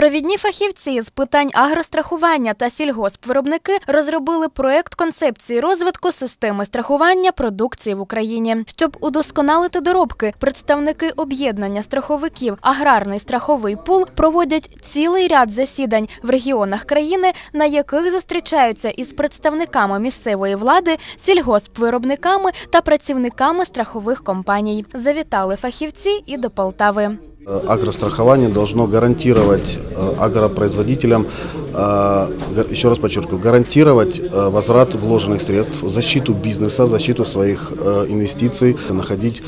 Провідні фахівці з питань агрострахування та сільгоспвиробники розробили проект концепції розвитку системи страхування продукції в Україні. Щоб удосконалити доробки, представники об'єднання страховиків Аграрний страховий пул проводять цілий ряд засідань в регіонах країни, на яких зустрічаються із представниками місцевої влади, сільгоспвиробниками та працівниками страхових компаній. Завітали фахівці і до Полтави. Э, Агрострахование должно гарантировать э, агропроизводителям, э, еще раз подчеркиваю, гарантировать возврат вложенных средств, защиту бизнеса, защиту своих инвестиций, находить,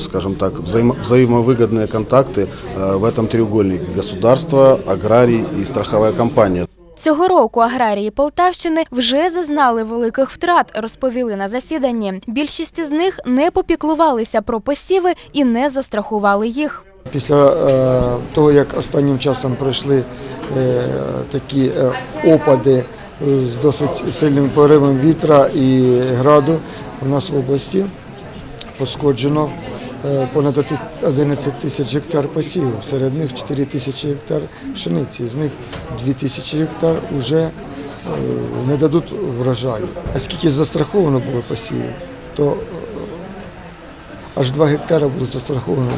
скажем так, взаимо- взаимовыгодные контакты в этом треугольнике государство, аграрий и страховая компания. Цього року аграрії Полтавщини вже зазнали великих втрат, розповіли на засіданні. Більшість із них не попіклувалися про посіви і не застрахували їх. Після е, того, як останнім часом пройшли е, такі е, опади з досить сильним поривом вітра і граду, у нас в області пошкоджено понад 11 тисяч гектар посівів. Серед них 4 тисячі гектар пшениці, з них 2 тисячі гектар вже не дадуть врожаю. А скільки застраховано було посівів, то е, аж 2 гектари було застраховані.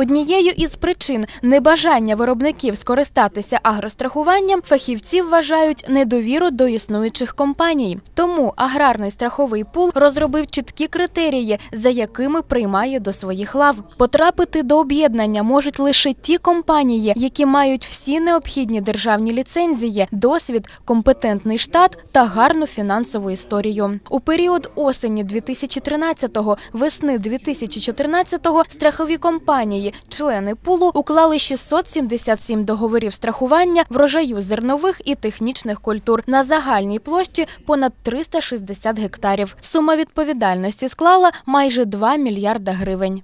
Однією із причин небажання виробників скористатися агрострахуванням фахівці вважають недовіру до існуючих компаній. Тому аграрний страховий пул розробив чіткі критерії, за якими приймає до своїх лав. Потрапити до об'єднання можуть лише ті компанії, які мають всі необхідні державні ліцензії, досвід, компетентний штат та гарну фінансову історію. У період осені 2013-го, весни 2014-го страхові компанії, члени пулу, уклали 677 договорів страхування врожаю зернових і технічних культур на загальній площі понад 360 гектарів. Сума відповідальності склала майже 2 мільярда гривень.